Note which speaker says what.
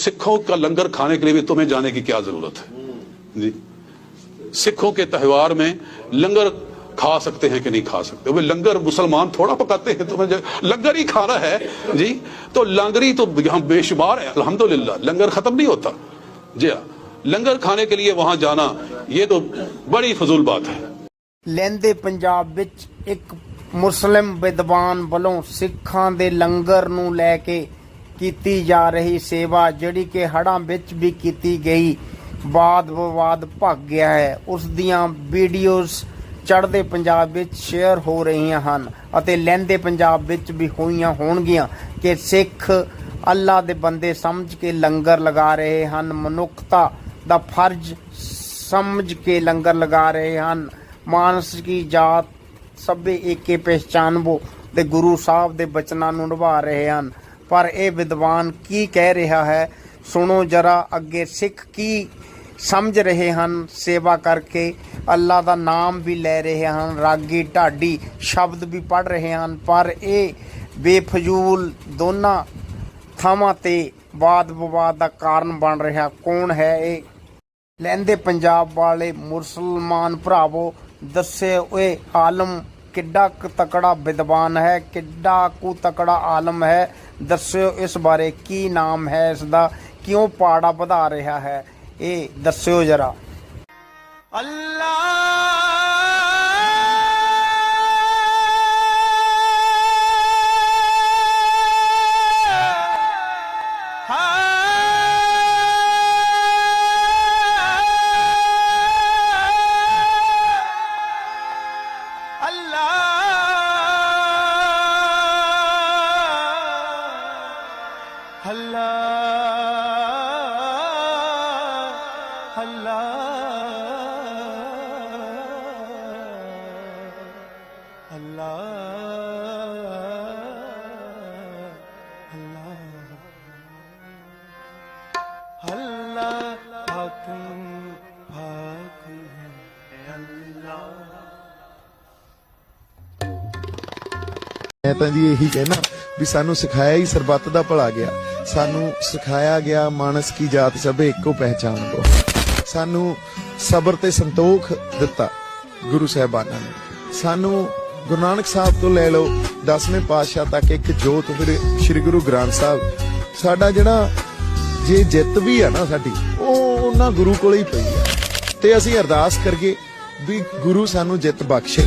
Speaker 1: सिखों का लंगर खाने के लिए भी तुम्हें जाने की क्या जरूरत है जी सिखों के त्यौहार में लंगर खा सकते हैं कि नहीं खा सकते वे लंगर मुसलमान थोड़ा पकाते हैं तुम्हें जो- लंगर ही खाना है जी तो लंगरी तो यहाँ बेशुमार है अल्हम्दुलिल्लाह लंगर खत्म नहीं होता जी हाँ लंगर खाने के लिए वहां जाना ये तो बड़ी फजूल बात है
Speaker 2: ਲਹਿੰਦੇ ਪੰਜਾਬ ਵਿੱਚ ਇੱਕ ਮੁਸਲਿਮ ਵਿਦਵਾਨ ਵੱਲੋਂ ਸਿੱਖਾਂ ਦੇ ਲੰਗਰ ਨੂੰ ਲੈ ਕੇ ਕੀਤੀ ਜਾ ਰਹੀ ਸੇਵਾ ਜਿਹੜੀ ਕਿ ਹੜ੍ਹਾਂ ਵਿੱਚ ਵੀ ਕੀਤੀ ਗਈ ਬਾਦ ਵਿਵਾਦ ਭੱਗ ਗਿਆ ਹੈ। ਉਸ ਦੀਆਂ ਵੀਡੀਓਜ਼ ਚੜ੍ਹਦੇ ਪੰਜਾਬ ਵਿੱਚ ਸ਼ੇਅਰ ਹੋ ਰਹੀਆਂ ਹਨ ਅਤੇ ਲਹਿੰਦੇ ਪੰਜਾਬ ਵਿੱਚ ਵੀ ਹੋਈਆਂ ਹੋਣਗੀਆਂ ਕਿ ਸਿੱਖ ਅੱਲਾ ਦੇ ਬੰਦੇ ਸਮਝ ਕੇ ਲੰਗਰ ਲਗਾ ਰਹੇ ਹਨ, ਮਨੁੱਖਤਾ ਦਾ ਫਰਜ਼ ਸਮਝ ਕੇ ਲੰਗਰ ਲਗਾ ਰਹੇ ਹਨ। ਮਾਨਸ ਕੀ ਜਾਤ ਸਭੇ ਏਕੇ ਪਹਿਚਾਨਬੋ ਤੇ ਗੁਰੂ ਸਾਹਿਬ ਦੇ ਬਚਨਾਂ ਨੂੰ ਨਿਭਾ ਰਹੇ ਹਨ। ਪਰ ਇਹ ਵਿਦਵਾਨ ਕੀ ਕਹਿ ਰਿਹਾ ਹੈ? ਸੁਣੋ ਜਰਾ ਅੱਗੇ ਸਿੱਖ ਕੀ ਸਮਝ ਰਹੇ ਹਨ? ਸੇਵਾ ਕਰਕੇ ਅੱਲਾ ਦਾ ਨਾਮ ਵੀ ਲੈ ਰਹੇ ਹਨ। ਰਾਗੀ ਢਾਡੀ ਸ਼ਬਦ ਵੀ ਪੜ ਰਹੇ ਹਨ। ਪਰ ਇਹ ਬੇਫਜ਼ੂਲ ਦੋਨਾਂ ਥਾਵਾਂ ਤੇ ਵਾਦ ਵਿਵਾਦ ਦਾ ਕਾਰਨ ਬਣ ਰਿਹਾ। ਕੌਣ ਹੈ ਇਹ? ਲੈਂਦੇ ਪੰਜਾਬ ਵਾਲੇ ਮੁਸਲਮਾਨ ਭਰਾਵੋ, ਦੱਸੇ ਓਏ ਆਲਮ ਕਿੱਡਾ ਕੁ ਤਕੜਾ ਵਿਦਵਾਨ ਹੈ, ਕਿੱਡਾ ਕੁ ਤਕੜਾ ਆਲਮ ਹੈ। ਦੱਸਿਓ ਇਸ ਬਾਰੇ ਕੀ ਨਾਮ ਹੈ ਇਸ ਦਾ ਕਿਉਂ ਪਾੜਾ ਵਧਾ ਰਿਹਾ ਹੈ? ਇਹ ਦੱਸਿਓ ਜਰਾ।
Speaker 3: ਹੱਲਾ ਹੱਲਾ ਮੈਂ ਤਾਂ ਜੀ ਇਹੀ ਕਹਿਣਾ ਵੀ ਸਾਨੂੰ ਸਿਖਾਇਆ ਹੀ ਸਰਬੱਤ ਦਾ ਭਲਾ ਗਿਆ ਸਾਨੂੰ ਸਿਖਾਇਆ ਗਿਆ ਮਾਨਸ ਕੀ ਜਾਤ ਸਭੇ ਇੱਕੋ ਪਹਿਚਾਨ ਲੋ ਸਾਨੂੰ ਸਬਰ ਤੇ ਸੰਤੋਖ ਦਿੱਤਾ ਗੁਰੂ ਸਾਹਿਬਾਨਾਂ ਨੇ। ਸਾਨੂੰ ਗੁਰੂ ਨਾਨਕ ਸਾਹਿਬ ਤੋਂ ਲੈ ਲਓ 10ਵੇਂ ਪਾਤਸ਼ਾਹ ਤੱਕ ਇੱਕ ਜੋਤ, ਫਿਰ ਸ੍ਰੀ ਗੁਰੂ ਗ੍ਰੰਥ ਸਾਹਿਬ। ਸਾਡਾ ਜਿਹੜਾ ਜੇ ਜਿੱਤ ਵੀ ਆ ਨਾ ਸਾਡੀ, ਉਹ ਉਹਨਾਂ ਗੁਰੂ ਕੋਲੇ ਹੀ ਪਈ ਆ। ਤੇ ਅਸੀਂ ਅਰਦਾਸ ਕਰੀਏ ਵੀ ਗੁਰੂ ਸਾਨੂੰ ਜਿੱਤ ਬਖਸ਼ੇ।